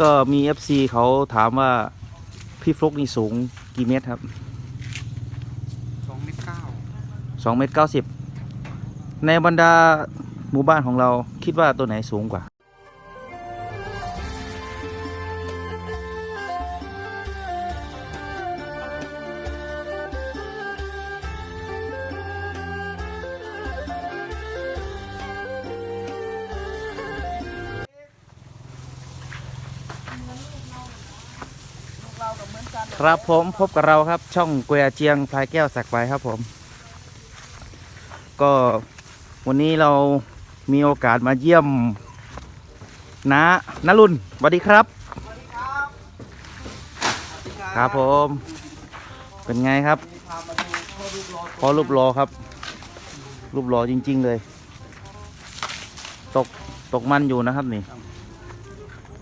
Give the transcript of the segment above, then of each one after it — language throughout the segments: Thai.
ก็มี FC เขาถามว่าพี่ฟลุกนี่สูงกี่เมตรครับสองเมตรเก้า2เมตร90ในบรรดาหมู่บ้านของเราคิดว่าตัวไหนสูงกว่าเรา ครับผมพบกับเราครับช่องเกวียเจียงพลายแก้วสักไว้ครับผม ก็วันนี้เรามีโอกาสมาเยี่ยมน้านรุนสวัสดีครับสวัสดีครับ ครับผม เป็นไงครับพอรูปรอพอรูปรอครับ รูปรอจริง ๆ เลย ตกตกมันอยู่นะครับนี่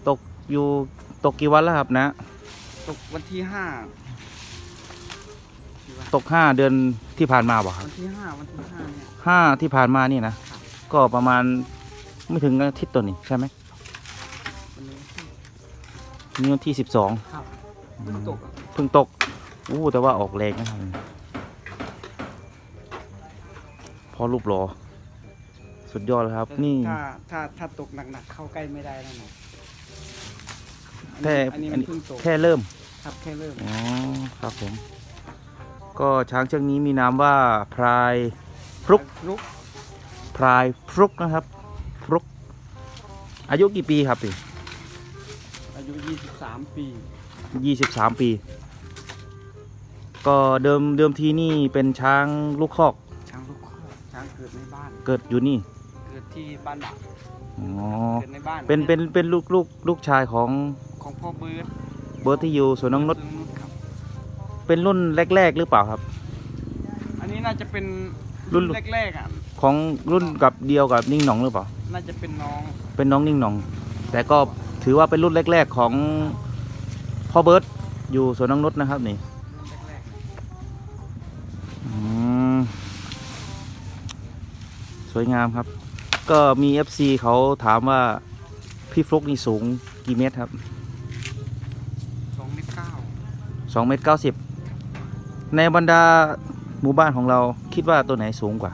ตกอยู่ตกกี่วันแล้วครับนะ ตกวันที่ห้าตกห้าเดือนที่ผ่านมาบ่ครับวันที่ห้าวันที่ห้าเนี่ย ห้าที่ผ่านมานี่นะ ก็ประมาณไม่ถึงอาทิตย์ตัวนี้ใช่ไหมวันนี้นี่วันที่สิบสองครับเพิ่งตกอะเพิ่งตกอู้แต่ว่าออกแรงนะครับพอรูปรอสุดยอดเลยครับ นี่ ถ้าถ้าถ้าตกหนักๆเข้าใกล้ไม่ได้แล้วนะอัน แค่นี้อันนี้อัมันนนี้เพิ่งตกแค่เริ่มครับแค่เริ่มอ๋อครับผม ก็ช้างเชือกนี้มีนามว่าพรายฟลุกลุกพรายฟลุกนะครับฟลุก อายุกี่ปีครับพี่อายุ 23 ปียี่สิบสามปี ก็เดิมเดิมทีนี่เป็นช้างลูกคอก ช้างลูกคอกช้างเกิดในบ้าน เกิดอยู่นี่ เกิดที่บ้านดักอ๋อ เกิดในบ้านเป็นเป็นเป็นลูกลูกลูกชายของ ของพ่อเบิร์ดเบิร์ตที่อยู่สวนน้องนุชสวนครับ เป็นรุ่นแรก ๆ หรือเปล่าครับ อันนี้น่าจะเป็นรุ่รุ่นนแรกๆอะ ของรุ่นกับเดียวกับนิ่งหนองหรือเปล่า น่าจะเป็นน้อง เป็นน้องนิ่งหนอง แต่ก็ถือว่าเป็นรุ่นแรก ๆ ของพ่อเบิร์ตอยู่สวนน้องนุชนะครับนี่รุ่นแรกอืมสวยงามครับ ก็มี FC เขาถามว่าพี่ฟลุกนี่สูงกี่เมตรครับ ๆสองเมตรเก้า 2เมตร90 ในบรรดาหมู่บ้านของเราคิดว่าตัวไหนสูงกว่า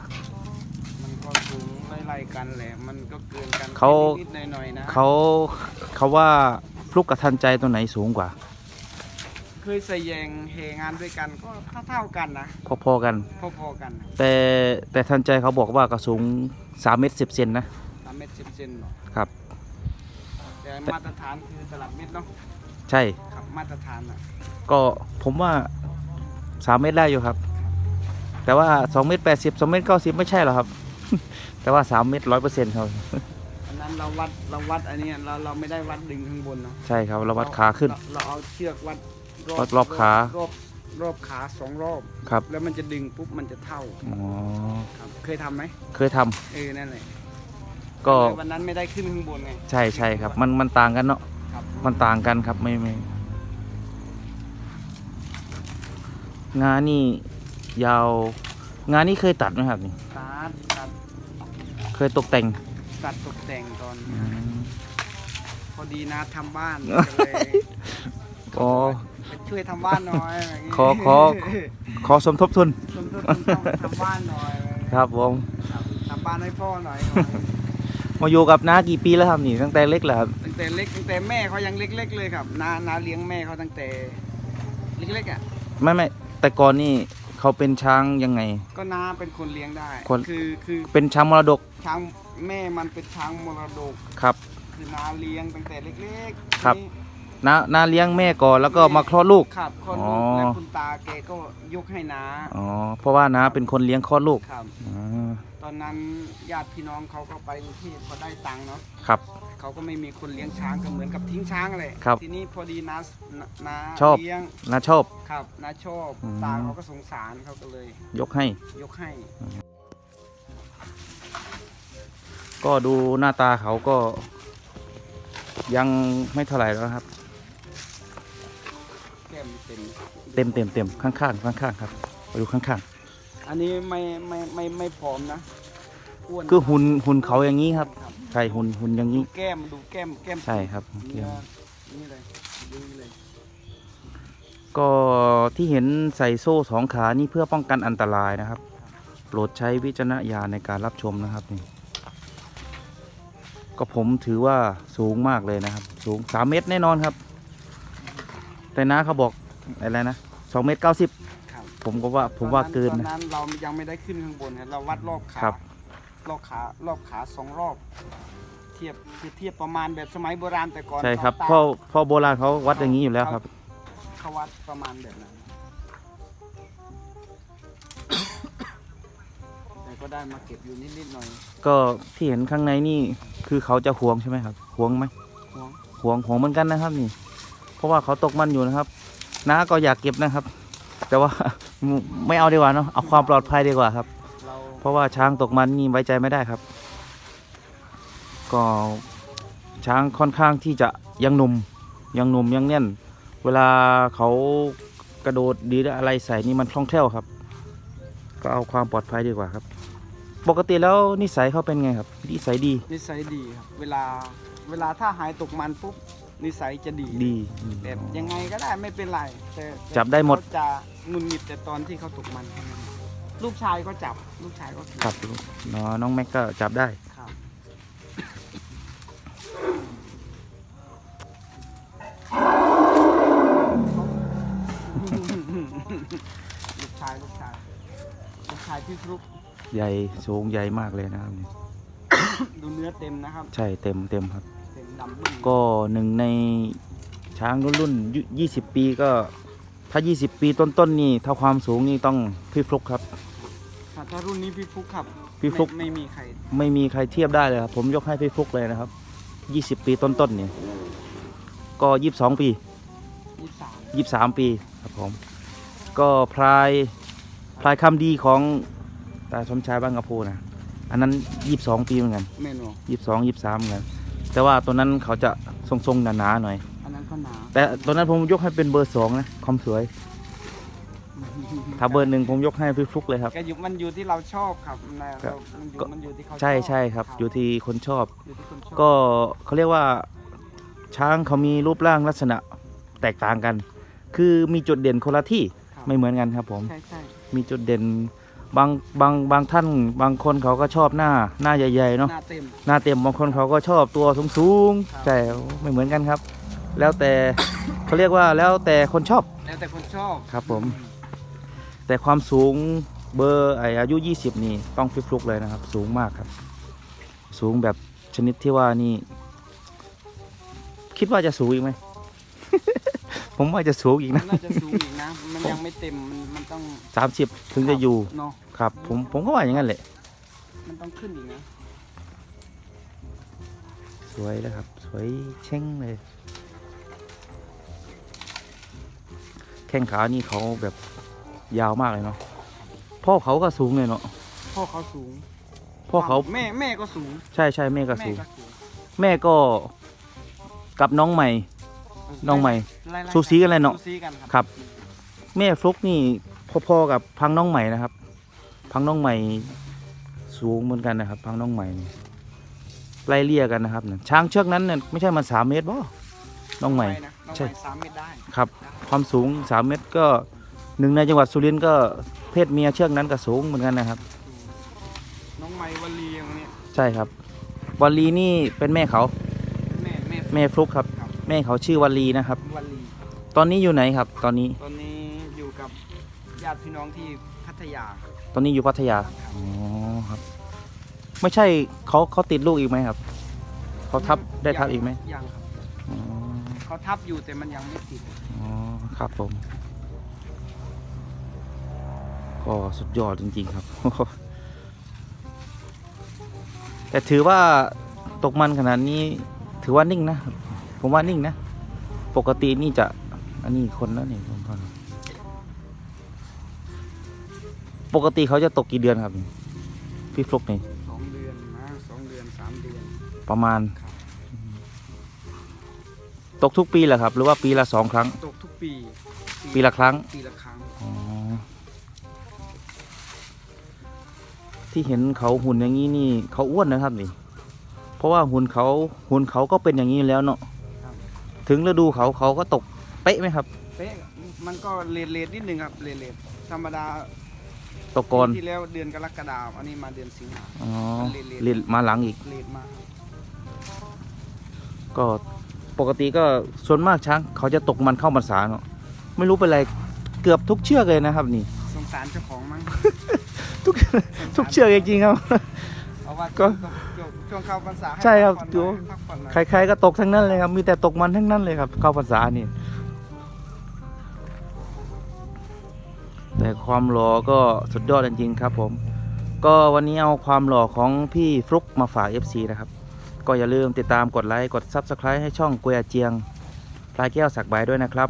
มันก็สูงไล่ๆกันแหละ มันก็เกินกันเขา นิดๆหน่อยๆนะ เขาเขาว่าฟลุกกับทันใจตัวไหนสูงกว่า เคยใส่แยงเฮงานด้วยกันก็เท่าๆกันนะ พอๆกัน พอๆกันนะแต่แต่ทันใจเขาบอกว่าก็สูง3เมตร10เซนนะสามเมตรสิบเซนเนาะครับ แต่มาตรฐานคือตลับเมตรเนาะใช่ ครับมาตรฐานอะ ก็ผมว่า3เมตรได้อยู่ครับ แต่ว่า2เมตร80 2เมตร90ไม่ใช่หรอกครับ แต่ว่า3เมตร100เปอร์เซ็นต์ครับอันนั้นเราวัดเราวัดอันนี้เราเราไม่ได้วัดดึงข้างบนเนาะใช่ครับเราวัดขาขึ้นเรเราเอาเชือกวัดวัดรอบขารอบรอบขาสองรอบครับ แล้วมันจะดึงปุ๊บมันจะเท่าอ๋อครับเคยทำไหมเคยทำเออนั่นแหละก็วันนั้นไม่ได้ขึ้นข้างบนไงใช่ใช่ครับ มันมันต่างกันเนาะครับมันต่างกันครับไม่ไม่ งานนี่ยาว งานนี้เคยตัดไหมครับนี่ตัดตัดเคยตกแต่งตัดตกแต่งตอนอืมพอดีนะทำบ้านก็เลยอ๋อไปช่วยทำบ้านหน่อยะไรย่างงี้ขอขอ ขอสมทบทุน สมทบทุนต้องทำบ้านหน่อยครับผมครับทำบ้านให้พ่อหน่อยมาอยู่กับน้ากี่ปีแล้วครับนี่ตั้งแต่เล็กแล้วครับตั้งแต่เล็กตั้งแต่แม่เขายังเล็กๆเลยครับนานาเลี้ยงแม่เขาตั้งแต่ เล็กๆอะไม่ไม่ แต่ก่อนนี่เขาเป็นช้างยังไง ก็นาเป็นคนเลี้ยงได้คน คือคือเป็นช้างมรดกช้างแม่มันเป็นช้างมรดก ครับ คือนาเลี้ยงตั้งแต่เล็กๆครับนี่น้าน้าเลี้ยงแม่ก่อนแล้วก็มาคลอดลูก ครับคลอดอ๋ลูอกแล้วคุณตาแกก็ยกให้นาอ๋อเพราะว่าน้าเป็นคนเลี้ยงคลอดลูกครับอ๋อ ตอนนั้นญาติพี่น้องเขาก็ไปกรุงเทพเขาได้ตังค์เนาะครับ เขาก็ไม่มีคนเลี้ยงช้างก็เหมือนกับทิ้งช้างเลยครับทีนี้พอดีนานาชอบ เลี้ยงน้าชอบ ครับนาชอบอืม ตาเขาก็สงสารเขาก็เลย ยกให้ ยกให้ก็ดูหน้าตาเขาก็ ยังไม่เท่าไหร่แล้วครับ แก้มเต็มเต็มเต็มเต็มข้างข้างข้างข้างๆครับไปดูข้างข้าง อันนี้ไม่ไม่ไม่ไม่ผอมนะอ้วนๆคือหุ่นหุ่นเขาอย่างนี้ครับใช่หุ่นหุ่นอย่างนี้ ดูแก้มดูแก้มแก้มใช่ครับเนื้อนี่เลยดูนี่เลยก็ที่เห็นใส่โซ่สองขานี่เพื่อป้องกันอันตรายนะครับ โปรดใช้วิจารณญาณในการรับชมนะครับนี่ก็ผมถือว่าสูงมากเลยนะครับ สูงสามเมตรแน่นอนครับ แต่น้าเขาบอกอะไรนะสองเมตรเก้าสิบครับ ผมก็ว่าผมว่าเกินตอนนะ นั้นเรายังไม่ได้ขึ้นข้างบนครับเราวัดรอบขาครับ รอบขารอบขาสองรอบ เทียบเทียบประมาณแบบสมัยโบราณแต่ก่อนใช่ครับเขาพ่อตามพ่อโบราณเขาวัดอย่างนี้อยู่แล้วครับ เขาวัดประมาณแบบนั้นแต่ก็ได้มาเก็บอยู่นิดๆหน่อยก็ที่เห็นข้างในนี่คือเขาจะหวงใช่ไหมครับหวงไหมห่วงหวงหวงเหมือนกันนะครับนี่ เพราะว่าเขาตกมันอยู่นะครับน้าก็อยากเก็บนะครับ แต่ว่า ไม่เอาดีกว่าเนาะเอาความปลอดภัยดีกว่าครับเราเพราะว่าช้างตกมันนี่ไว้ใจไม่ได้ครับ ก็ช้างค่อนข้างที่จะยังหนุ่มยังหนุ่มยังแน่น เวลาเขากระโดดดีหรืออะไรใส่นี่มันคล่องแคล่วครับ ก็เอาความปลอดภัยดีกว่าครับ ปกติแล้วนิสัยเขาเป็นไงครับ นิสัยดี นิสัยดีครับ เวลาเวลาถ้าหายตกมันปุ๊บนิสัยจะดีดี แบบยังไงก็ได้ไม่เป็นไรแต่แต่จับได้หมด เขาจะ งุนงิดแต่ตอนที่เขาตกมันเท่านั้นลูกชายก็จับลูกชายก็ขี่ครับน้องน้องแม็กก็จับได้ ครับลูกชายลูกชายลูกชายพี่ฟลุกใหญ่สูงใหญ่มากเลยนะครับดูเนื้อเต็มนะครับ ใช่เต็มเต็มครับ เต็มดำบึ้งก็หนึ่งในช้างรุ่นรุ่นยี่สิบปีก็ ถ้า 20 ปีต้นๆนี่ถ้าความสูงนี่ต้องพี่ฟลุกครับถ้าถ้ารุ่นนี้พี่ฟลุกครับพี่ฟลุ๊กไม่ไม่มีใครไม่มีใครเทียบได้เลยครับผมยกให้พี่ฟลุกเลยนะครับ 20 ปีต้นๆนี่ก็ 22 ปี ยี่สาม23 ปีครับผมก็พลายพลายคำดีของตาสมชายบ้างกระพูนะอันนั้น 22 ปีเหมือนกัน เมนู22 23เหมือนกันแต่ว่าตัวนั้นเขาจะทรงๆหนาๆหน่อยอันนั้น ก็หนาแต่ตัวนั้นผมยกให้เป็นเบอร์สองนะความสวย ถ้าเบอร์หนึ่งผมยกให้พี่ฟลุกเลยครับ ก็อยู่มันอยู่ที่เราชอบครับนะครัเราบ มันอยู่ก็มันอยู่ที่เขาใช่ชอบใช่ครับ อยู่ที่คนชอบ อยู่ที่คนชอบก็เขาเรียกว่าช้างเขามีรูปร่างลักษณะแตกต่างกัน คือมีจุดเด่นคนละที่ครับไม่เหมือนกันครับผม ใช่ใช่มีจุดเด่นบางบางบางท่านบางคนเขาก็ชอบหน้าหน้าใหญ่ๆเนาะหน้าเต็ม หน้าเต็มบางคนเขาก็ชอบตัวสูงครับ ๆใช่ไม่เหมือนกันครับ แล้วแต่เขาเรียกว่าแล้วแต่คนชอบ แล้วแต่คนชอบครับผม แต่ความสูงเบอร์ไออายุ 20 นี่ต้องฟิฟลุกเลยนะครับ สูงมากครับ สูงแบบชนิดที่ว่านี่ คิดว่าจะสูงอีกไหม ผมว่าจะสูงอีกมันนะ น่าจะสูงอีกนะ มันยังไม่เต็ม มันมันต้อง30 ถึงจะอยู่เนาะครับ ผมผมก็ว่าอย่างนั้นแหละ มันต้องขึ้นอีกนะ สวยแล้วครับ สวยเช่งเลย แข้งขานี่เขาแบบยาวมากเลยเนาะพ่อเขาก็สูงเลยเนาะพ่อเขาสูง พ่อเขาแม่แม่ก็สูง ใช่ใช่แม่ก็แม่สูงก็สูง แม่ก็กับน้องใหม่ น้องใหม่ไล่ๆสูสีกันเลยเนาะสูสีกันครับครับ แม่ฟลุกนี่พอๆกับพังน้องใหม่นะครับ พังน้องใหม่สูงเหมือนกันนะครับ พังน้องใหม่นี่ไล่เลี่ยกันนะครับน่ะช้างเชือกนั้นเนี่ยไม่ใช่มันสามเมตรบ่ น้องใหม่ไปนะน้องใช่ใหม่สามเมตรได้ครับ ความสูงสามเมตรก็หนึ่งในจังหวัดสุรินทร์ก็เพศเมียเชือกนั้นก็สูงเหมือนกันนะครับ น้องใหม่วลีอย่างเนี้ยใช่ครับวลีนี่เป็นแม่เขาแม่แม่แม่ฟลุกครับครับ แม่เขาชื่อวลีนะครับ วลีตอนนี้อยู่ไหนครับ ตอนนี้ตอนนี้อยู่กับญาติพี่น้องที่พัทยา ตอนนี้อยู่พัทยาอ๋อครับ ไม่ใช่เขาเขาติดลูกอีกไหมครับเขาทับได้ทับอีกไหมยังครับอ๋อ เขาทับอยู่แต่มันยังไม่ติด อ๋อ ครับผม ก็สุดยอดจริง ๆ ครับ แต่ถือว่าตกมันขนาดนี้ถือว่านิ่งนะ ผมว่านิ่งนะ ปกตินี่จะ อันนี้คนแล้วนี่ผมฟังปกติเขาจะตกกี่เดือนครับ พี่ฟลุกนี่สองเดือนนะสองเดือนสามเดือน ประมาณครับ ตกทุกปีแหละครับ หรือว่าปีละสองครั้ง ตกทุกปีปีละครั้งปีละครั้ง อ๋อที่เห็นเขาหุ่นอย่างนี้นี่เขาอ้วนนะครับนี่ เพราะว่าหุ่นเขาหุ่นเขาก็เป็นอย่างนี้อยู่แล้วเนาะครับถถึงฤดูเขาเขาก็ตกเป๊ะไหมครับ เป๊ะมันก็เลทเลทนิดนึงครับเลทเลทธรรมดาตกก่อนปีที่แล้วเดือนกรกฎาคมอันนี้มาเดือนสิงหา อ๋อเลทเลทเรียนมาหลังอีก เลทมาก็ ปกติก็ส่วนมากช้างเขาจะตกมันเข้าพรรษาเนาะไม่รู้เป็นไรเกือบทุกเชือกเลยนะครับนี่ สงสารเจ้าของมั้งทุกทุกเชือกจริงๆครับเอาว่าก็ช่วงช่วงเข้าพรรษาห้ใช่ครับพักผ่อนดูหน่อยพักผ่อนหน่อยใครๆก็ตกทั้งนั้นเลยครับ มีแต่ตกมันทั้งนั้นเลยครับ เข้าพรรษานี่ แต่ความหล่อก็สุดยอดจริงๆครับผม ก็วันนี้เอาความหล่อของพี่ฟลุกมาฝาก FC นะครับ ก็อย่าลืมติดตามกดไลค์ กด Subscribe ให้ช่องกวยอาเจียงพลายแก้วสักใบด้วยนะครับ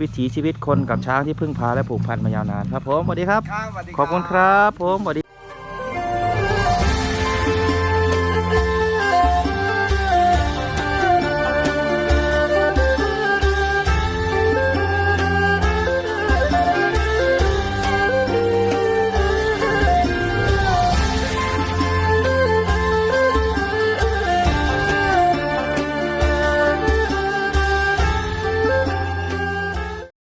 วิถีชีวิตคนกับช้างที่พึ่งพาและผูกพันมายาวนานครับผมสวัสดีครับครับสวัสดีขอบคุณครับ ผมสวัสดี